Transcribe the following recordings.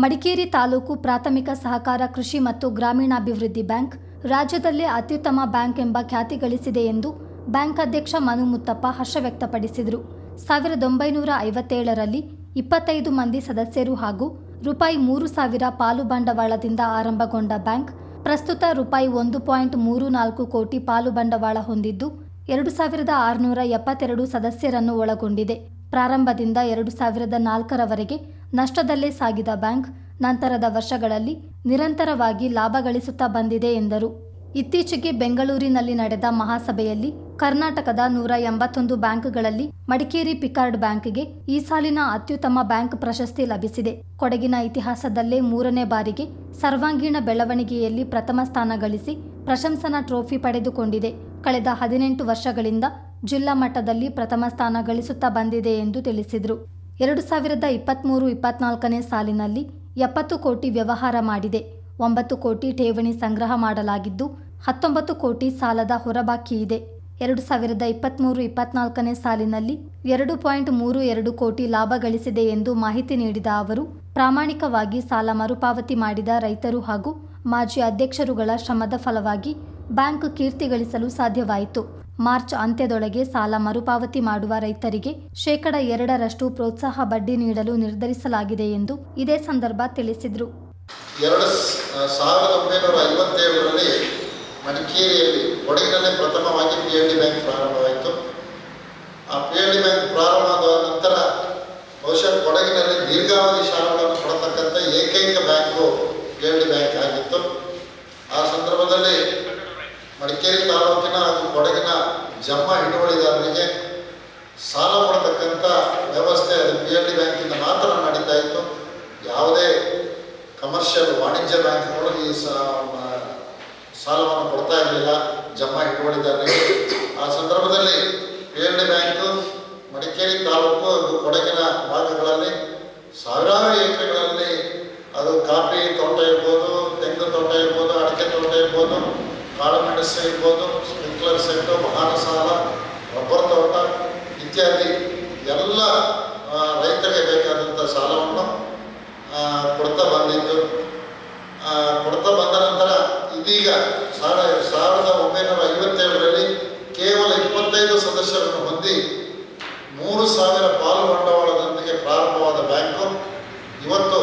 ಮಡಿಕೇರಿ ತಾಲೂಕು ಪ್ರಾಥಮಿಕ ಸಹಕಾರ ಕೃಷಿ ಮತ್ತು ಗ್ರಾಮೀಣಾಭಿವೃದ್ಧಿ ಬ್ಯಾಂಕ್ ರಾಜ್ಯದಲ್ಲೇ ಅತ್ಯುತ್ತಮ ಬ್ಯಾಂಕ್ ಎಂಬ ಖ್ಯಾತಿ ಗಳಿಸಿದೆ ಎಂದು ಬ್ಯಾಂಕ್ ಅಧ್ಯಕ್ಷ ಮನು ಮುತ್ತಪ್ಪ ಹರ್ಷ ವ್ಯಕ್ತಪಡಿಸಿದರು. ಸಾವಿರದ ಒಂಬೈನೂರ ಐವತ್ತೇಳರಲ್ಲಿ ಇಪ್ಪತ್ತೈದು ಮಂದಿ ಸದಸ್ಯರು ಹಾಗೂ ರೂಪಾಯಿ ಮೂರು ಸಾವಿರ ಪಾಲು ಬಂಡವಾಳದಿಂದ ಆರಂಭಗೊಂಡ ಬ್ಯಾಂಕ್ ಪ್ರಸ್ತುತ ರೂಪಾಯಿ ಒಂದು ಪಾಯಿಂಟ್ ಮೂರು ನಾಲ್ಕು ಕೋಟಿ ಪಾಲು ಬಂಡವಾಳ ಹೊಂದಿದ್ದು, ಎರಡು ಸಾವಿರದ ಆರುನೂರ ಎಪ್ಪತ್ತೆರಡು ಸದಸ್ಯರನ್ನು ಒಳಗೊಂಡಿದೆ. ಪ್ರಾರಂಭದಿಂದ ಎರಡು ಸಾವಿರದ ನಾಲ್ಕರವರೆಗೆ ನಷ್ಟದಲ್ಲೇ ಸಾಗಿದ ಬ್ಯಾಂಕ್ ನಂತರದ ವರ್ಷಗಳಲ್ಲಿ ನಿರಂತರವಾಗಿ ಲಾಭ ಗಳಿಸುತ್ತಾ ಬಂದಿದೆ ಎಂದರು. ಇತ್ತೀಚೆಗೆ ಬೆಂಗಳೂರಿನಲ್ಲಿ ನಡೆದ ಮಹಾಸಭೆಯಲ್ಲಿ ಕರ್ನಾಟಕದ ನೂರ ಎಂಬತ್ತೊಂದು ಬ್ಯಾಂಕ್ಗಳಲ್ಲಿ ಮಡಿಕೇರಿ ಪಿಕಾರ್ಡ್ ಬ್ಯಾಂಕ್ಗೆ ಈ ಸಾಲಿನ ಅತ್ಯುತ್ತಮ ಬ್ಯಾಂಕ್ ಪ್ರಶಸ್ತಿ ಲಭಿಸಿದೆ. ಕೊಡಗಿನ ಇತಿಹಾಸದಲ್ಲೇ ಮೂರನೇ ಬಾರಿಗೆ ಸರ್ವಾಂಗೀಣ ಬೆಳವಣಿಗೆಯಲ್ಲಿ ಪ್ರಥಮ ಸ್ಥಾನ ಗಳಿಸಿ ಪ್ರಶಂಸನಾ ಟ್ರೋಫಿ ಪಡೆದುಕೊಂಡಿದೆ. ಕಳೆದ ಹದಿನೆಂಟು ವರ್ಷಗಳಿಂದ ಜಿಲ್ಲಾ ಮಟ್ಟದಲ್ಲಿ ಪ್ರಥಮ ಸ್ಥಾನ ಗಳಿಸುತ್ತಾ ಬಂದಿದೆ ಎಂದು ತಿಳಿಸಿದರು. ಎರಡು ಸಾವಿರದ ಇಪ್ಪತ್ತ್ಮೂರು ಇಪ್ಪತ್ನಾಲ್ಕನೇ ಸಾಲಿನಲ್ಲಿ ಎಪ್ಪತ್ತು ಕೋಟಿ ವ್ಯವಹಾರ ಮಾಡಿದೆ. ಒಂಬತ್ತು ಕೋಟಿ ಠೇವಣಿ ಸಂಗ್ರಹ ಮಾಡಲಾಗಿದ್ದು, ಹತ್ತೊಂಬತ್ತು ಕೋಟಿ ಸಾಲದ ಹೊರಬಾಕಿ ಇದೆ. ಎರಡು ಸಾವಿರದ ಇಪ್ಪತ್ತ್ಮೂರು ಇಪ್ಪತ್ನಾಲ್ಕನೇ ಸಾಲಿನಲ್ಲಿ ಎರಡು ಪಾಯಿಂಟ್ ಮೂರು ಎರಡು ಕೋಟಿ ಲಾಭ ಗಳಿಸಿದೆ ಎಂದು ಮಾಹಿತಿ ನೀಡಿದ ಅವರು, ಪ್ರಾಮಾಣಿಕವಾಗಿ ಸಾಲ ಮರುಪಾವತಿ ಮಾಡಿದ ರೈತರು ಹಾಗೂ ಮಾಜಿ ಅಧ್ಯಕ್ಷರುಗಳ ಶ್ರಮದ ಫಲವಾಗಿ ಬ್ಯಾಂಕ್ ಕೀರ್ತಿ ಗಳಿಸಲು ಸಾಧ್ಯವಾಯಿತು. ಮಾರ್ಚ್ ಅಂತ್ಯದೊಳಗೆ ಸಾಲ ಮರುಪಾವತಿ ಮಾಡುವ ರೈತರಿಗೆ ಶೇಕಡ ಎರಡರಷ್ಟು ಪ್ರೋತ್ಸಾಹ ಬಡ್ಡಿ ನೀಡಲು ನಿರ್ಧರಿಸಲಾಗಿದೆ ಎಂದು ಇದೇ ಸಂದರ್ಭ ತಿಳಿಸಿದರು. ಎರಡು ಸಾವಿರದ ಒಂಬೈನೂರ ಐವತ್ತೇಳರಲ್ಲಿ ಮಡಿಕೇರಿಯಲ್ಲಿ ಕೊಡಗಿನಲ್ಲೇ ಪ್ರಥಮವಾಗಿ ಪಿ ಎಲ್ ಡಿ ಬ್ಯಾಂಕ್ ಪ್ರಾರಂಭವಾಯಿತು. ಆ ಪಿ ಎಲ್ ಡಿ ಬ್ಯಾಂಕ್ ಪ್ರಾರಂಭವಾದ ನಂತರ ಬಹುಶಃ ಕೊಡಗಿನಲ್ಲಿ ದೀರ್ಘಾವಧಿ ಸಾಲಗಳನ್ನು ಕೊಡತಕ್ಕಂಥ ಏಕೈಕ bank P L D bank ಆಗಿತ್ತು. ಆ ಸಂದರ್ಭದಲ್ಲಿ ಮಡಿಕೇರಿ ಜಮ್ಮ ಹಿಡುವಳಿದಾರರಿಗೆ ಸಾಲ ಕೊಡತಕ್ಕಂಥ ವ್ಯವಸ್ಥೆ ಅದು ಪಿ ಎಲ್ ಡಿ ಬ್ಯಾಂಕಿಂದ ಮಾತ್ರ ನಡೀತಾ ಇತ್ತು. ಯಾವುದೇ ಕಮರ್ಷಿಯಲ್ ವಾಣಿಜ್ಯ ಬ್ಯಾಂಕ್ಗಳು ಈ ಸಾಲವನ್ನು ಕೊಡ್ತಾ ಇರಲಿಲ್ಲ ಜಮ್ಮ ಹಿಡುವಳಿದಾರರಿಗೆ ಆ ಸಂದರ್ಭದಲ್ಲಿ P L D bank Madikeri taluk ಕೊಡಗಿನ ಭಾಗಗಳಲ್ಲಿ ಸಾವಿರಾರು ಎಕರೆಗಳಲ್ಲಿ ಅದು ಕಾಫಿ ತೋಟ ಇರ್ಬೋದು ತೆಂಗಿನ ತೋಟ ಇರ್ಬೋದು, ಅಡಿಕೆ ತೋಟ ಇರ್ಬೋದು ಕಾಳುಮೆಣಸು ಇರ್ಬೋದು ಸ್ಪ್ರಿಂಕ್ಲರ್ ಸೆಟ್ಟು ವಾಹನ ಸಾಲ ರಬ್ಬರ್ ತೋಟ ಇತ್ಯಾದಿ ಎಲ್ಲ ರೈತರಿಗೆ ಬೇಕಾದಂಥ ಸಾಲವನ್ನು ಕೊಡ್ತಾ ಬಂದಿದ್ದು. ಕೊಡ್ತಾ ಬಂದ ನಂತರ ಇದೀಗ ಸಾವಿರ ಸಾವಿರದ ಒಂಬೈನೂರ ಐವತ್ತೇಳರಲ್ಲಿ ಕೇವಲ ಇಪ್ಪತ್ತೈದು ಸದಸ್ಯರನ್ನು ಹೊಂದಿ ಮೂರು ಸಾವಿರ ಪಾಲು ಬಂಡವಾಳದೊಂದಿಗೆ ಪ್ರಾರಂಭವಾದ ಬ್ಯಾಂಕು, ಇವತ್ತು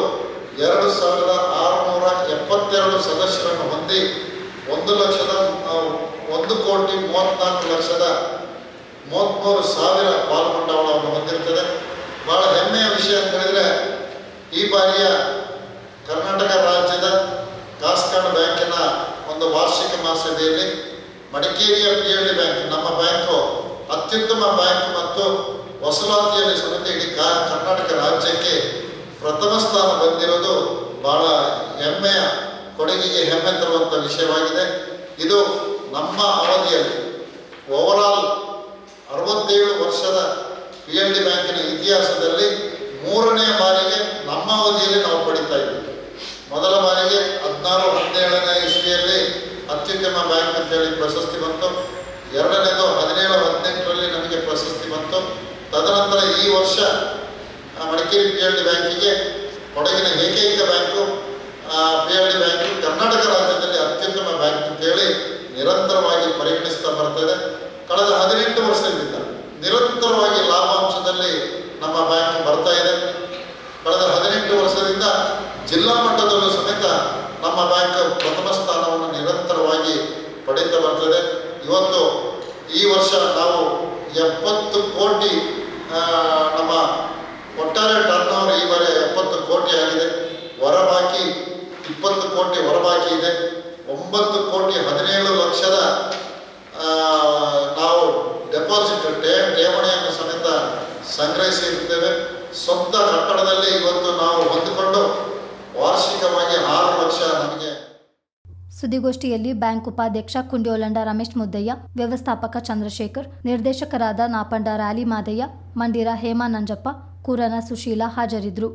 ಎರಡು ಸಾವಿರದ ಆರುನೂರ ಎಪ್ಪತ್ತೆರಡು ಸದಸ್ಯರನ್ನು ಹೊಂದಿ ಒಂದು ಲಕ್ಷದ ಒಂದು ಕೋಟಿ ಮೂವತ್ತ್ನಾಲ್ಕು ಲಕ್ಷದ ಮೂವತ್ತ್ಮೂರು ಸಾವಿರ ಪಾಲ್ಗೊಂಡವಳವನ್ನು ಹೊಂದಿರ್ತದೆ. ಬಹಳ ಹೆಮ್ಮೆಯ ವಿಷಯ ಅಂತ ಹೇಳಿದ್ರೆ, ಈ ಬಾರಿಯ ಕರ್ನಾಟಕ ರಾಜ್ಯದ ಕಾಸ್ಕಾಡ್ ಬ್ಯಾಂಕಿನ ಒಂದು ವಾರ್ಷಿಕ ಮಹಾಸಭೆಯಲ್ಲಿ ಮಡಿಕೇರಿಯ ಪಿ ಎಲ್ ಡಿ ಬ್ಯಾಂಕ್, ನಮ್ಮ ಬ್ಯಾಂಕು ಅತ್ಯುತ್ತಮ ಬ್ಯಾಂಕ್ ಮತ್ತು ವಸೂಲಾತಿಯಲ್ಲಿ ಸಮೇತ ಇಡೀ ಕರ್ನಾಟಕ ರಾಜ್ಯಕ್ಕೆ ಪ್ರಥಮ ಸ್ಥಾನ ಬಂದಿರೋದು ಬಹಳ ಹೆಮ್ಮೆಯ ಕೊಡಗಿಗೆ ಹೆಮ್ಮೆ ತರುವಂಥ ವಿಷಯವಾಗಿದೆ. ಇದು ನಮ್ಮ ಅವಧಿಯಲ್ಲಿ ಓವರಾಲ್ ಅರವತ್ತೇಳು ವರ್ಷದ ಪಿ ಎಲ್ ಡಿ ಬ್ಯಾಂಕಿನ ಇತಿಹಾಸದಲ್ಲಿ ಮೂರನೇ ಬಾರಿಗೆ ನಮ್ಮ ಅವಧಿಯಲ್ಲಿ ನಾವು ಪಡಿತಾ ಇದ್ದೀವಿ. ಮೊದಲ ಬಾರಿಗೆ ಹದಿನಾರು, ಹದಿನೇಳನೇ ಇಸ್ವಿಯಲ್ಲಿ ಅತ್ಯುತ್ತಮ ಬ್ಯಾಂಕ್ ಅಂತೇಳಿ ಪ್ರಶಸ್ತಿ ಬಂತು. ಎರಡನೇದು ಹದಿನೇಳು, ಹದಿನೆಂಟರಲ್ಲಿ ನಮಗೆ ಪ್ರಶಸ್ತಿ ಬಂತು. ತದನಂತರ ಈ ವರ್ಷ ಮಡಿಕೇರಿ ಪಿ ಎಲ್ ಡಿ ಬ್ಯಾಂಕಿಗೆ ಕೊಡಗಿನ ಏಕೈಕ bank P L D bank Karnataka ರಾಜ್ಯದಲ್ಲಿ ಅತ್ಯುತ್ತಮ ಬ್ಯಾಂಕ್ ಅಂತೇಳಿ ನಿರಂತರವಾಗಿ ಪರಿಗಣಿಸ್ತಾ ಬರ್ತದೆ ಕಳೆದ ಹದಿನೆಂಟು ವರ್ಷದಿಂದ ನಿರಂತರವಾಗಿ ಲಾಭಾಂಶದಲ್ಲಿ ನಮ್ಮ ಬ್ಯಾಂಕ್ ಬರ್ತಾ ಇದೆ. ಕಳೆದ ಹದಿನೆಂಟು ವರ್ಷದಿಂದ ಜಿಲ್ಲಾ ಮಟ್ಟದಲ್ಲೂ ಸಮೇತ ನಮ್ಮ ಬ್ಯಾಂಕ್ ಪ್ರಥಮ ಸ್ಥಾನವನ್ನು ನಿರಂತರವಾಗಿ ಪಡೀತಾ ಬರ್ತದೆ ಇವತ್ತು ಈ ವರ್ಷ ನಾವು ಎಪ್ಪತ್ತು ಕೋಟಿ ಆ, ನಮ್ಮ ಒಟ್ಟಾರೆ ಟರ್ನ್ ಓವರ್ ಈ ಬಾರಿ ಎಪ್ಪತ್ತು ಕೋಟಿ ಆಗಿದೆ ಹೊರಬಾಕಿ ಇಪ್ಪತ್ತು ಕೋಟಿ ಹೊರಬಾಕಿ ಇದೆ. ಒಂಬತ್ತು ಕೋಟಿ ಹದಿನೇಳು ಲಕ್ಷದ ನಾವು ಡೆಪಾಸಿಟ್ ಠೇವಣಿಯನ್ನು ಸಮೇತ ಸಂಗ್ರಹಿಸಿರುತ್ತೇವೆ. ಸ್ವಂತ ಕಟ್ಟಡದಲ್ಲಿ ಇವತ್ತು ನಾವು ಹೊಂದಿಕೊಂಡು ವಾರ್ಷಿಕವಾಗಿ ಆರು ಲಕ್ಷ ನಮಗೆ ಸುದ್ದಿಗೋಷ್ಠಿಯಲ್ಲಿ ಬ್ಯಾಂಕ್ ಉಪಾಧ್ಯಕ್ಷ ಕುಂಡ್ಯೋಲಂಡ ರಮೇಶ್ ಮುದ್ದಯ್ಯ, ವ್ಯವಸ್ಥಾಪಕ ಚಂದ್ರಶೇಖರ್, ನಿರ್ದೇಶಕರಾದ ನಾಪಂಡ ರ್ಯಾಲಿ ಮಾದಯ್ಯ ಮಂಡಿರ ಹೇಮಾ ನಂಜಪ್ಪ ಕೂರನ ಸುಶೀಲ ಹಾಜರಿದ್ದರು.